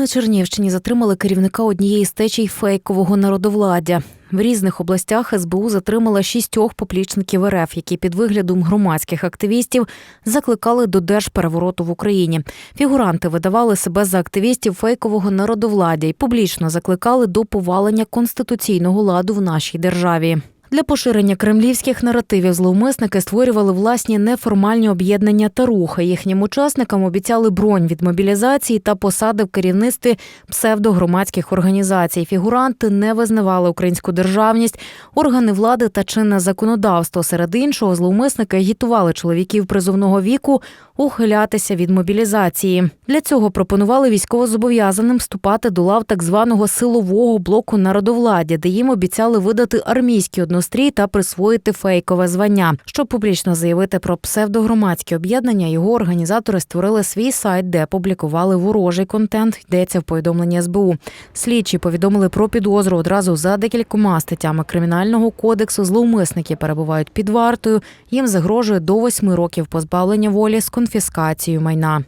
На Чернівщині затримали керівника однієї з течій фейкового народовладдя. В різних областях СБУ затримала шістьох поплічників РФ, які під виглядом громадських активістів закликали до держперевороту в Україні. Фігуранти видавали себе за активістів фейкового народовладдя і публічно закликали до повалення конституційного ладу в нашій державі. Для поширення кремлівських наративів зловмисники створювали власні неформальні об'єднання та рухи. Їхнім учасникам обіцяли бронь від мобілізації та посади в керівництві псевдогромадських організацій. Фігуранти не визнавали українську державність, органи влади та чинне законодавство. Серед іншого, зловмисники агітували чоловіків призовного віку ухилятися від мобілізації. Для цього пропонували військовозобов'язаним вступати до лав так званого силового блоку народовладдя, де їм обіцяли видати армійський однострій та присвоїти фейкове звання. Щоб публічно заявити про псевдогромадське об'єднання, його організатори створили свій сайт, де публікували ворожий контент. Йдеться в повідомленні СБУ. Слідчі повідомили про підозру одразу за декількома статтями кримінального кодексу. Зловмисники перебувають під вартою. Їм загрожує до восьми років позбавлення волі з конфіскацією майна.